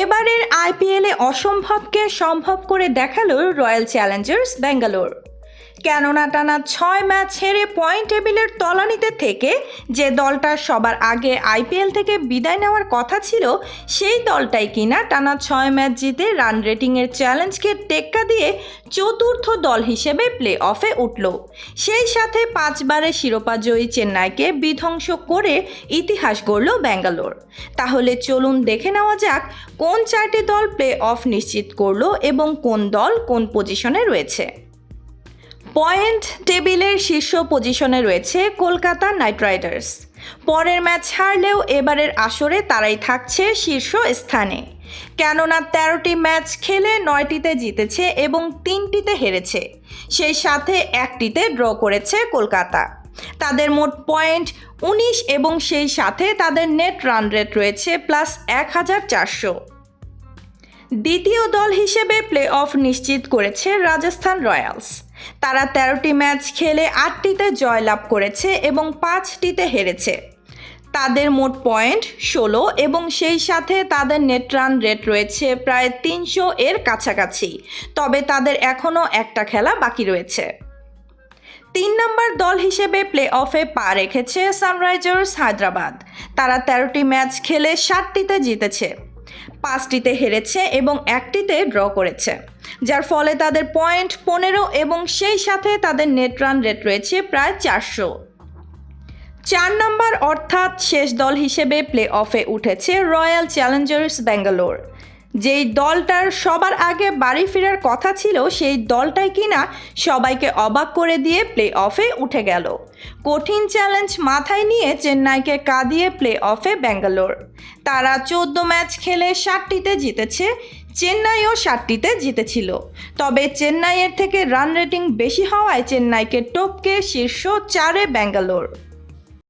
এবারের আইপিএলে অসম্ভবকে সম্ভব করে দেখাল রয়্যাল চ্যালেঞ্জার্স ব্যাঙ্গালোর। কেননা টানা ছয় ম্যাচ হেরে পয়েন্ট টেবিলের তলানিতে থেকে যে দলটা সবার আগে আইপিএল থেকে বিদায় নেওয়ার কথা ছিল, সেই দলটাই কিনা টানা ছয় ম্যাচ জিতে রান রেটিংয়ের চ্যালেঞ্জকে টেক্কা দিয়ে চতুর্থ দল হিসেবে প্লে অফে উঠল। সেই সাথে পাঁচবারের শিরোপা জয়ী চেন্নাইকে বিধ্বংস করে ইতিহাস গড়ল ব্যাঙ্গালোর। তাহলে চলুন দেখে নেওয়া যাক, কোন চারটি দল প্লে অফ নিশ্চিত করল এবং কোন দল কোন পজিশনে রয়েছে। পয়েন্ট টেবিলের শীর্ষ পজিশনে রয়েছে কলকাতা নাইট রাইডার্স। পরের ম্যাচ হারলেও এবারের আসরে তারাই থাকছে শীর্ষ স্থানে। কেননা তেরোটি ম্যাচ খেলে নয়টিতে জিতেছে এবং তিনটিতে হেরেছে। সেই সাথে একটিতে ড্র করেছে কলকাতা। তাদের মোট পয়েন্ট উনিশ এবং সেই সাথে তাদের নেট রান রেট রয়েছে প্লাস এক হাজার চারশো। দ্বিতীয় দল হিসেবে প্লে অফ নিশ্চিত করেছে রাজস্থান রয়্যালস। তারা তেরোটি ম্যাচ খেলে আটটিতে জয়লাভ করেছে এবং পাঁচটিতে হেরেছে। তাদের মোট পয়েন্ট ষোলো এবং সেই সাথে তাদের নেট রান রেট রয়েছে প্রায় তিনশো এর কাছাকাছি। তবে তাদের এখনও একটা খেলা বাকি রয়েছে। তিন নম্বর দল হিসেবে প্লে অফে পা রেখেছে সানরাইজার্স হায়দ্রাবাদ। তারা তেরোটি ম্যাচ খেলে সাতটিতে জিতেছে। পাঁচটিতে হেরেছে এবং একটিতে ড্র করেছে, যার ফলে তাদের পয়েন্ট পনেরো এবং সেই সাথে তাদের নেট রান রেট রয়েছে প্রায় চারশো। চার নম্বর অর্থাৎ শেষ দল হিসেবে প্লে অফে উঠেছে রয়্যাল চ্যালেঞ্জার্স ব্যাঙ্গালোর। যেই দলটার সবার আগে বাড়ি ফেরার কথা ছিল, সেই দলটাই কিনা সবাইকে অবাক করে দিয়ে প্লে অফে উঠে গেল। কঠিন চ্যালেঞ্জ মাথায় নিয়ে চেন্নাইকে কাঁদিয়ে প্লে অফে ব্যাঙ্গালোর। তারা চোদ্দ ম্যাচ খেলে ষাটটিতে জিতেছে, চেন্নাইও ষাটটিতে জিতেছিল। তবে চেন্নাইয়ের থেকে রান রেটিং বেশি হওয়ায় চেন্নাইকে টপকে শীর্ষ চারে ব্যাঙ্গালোর।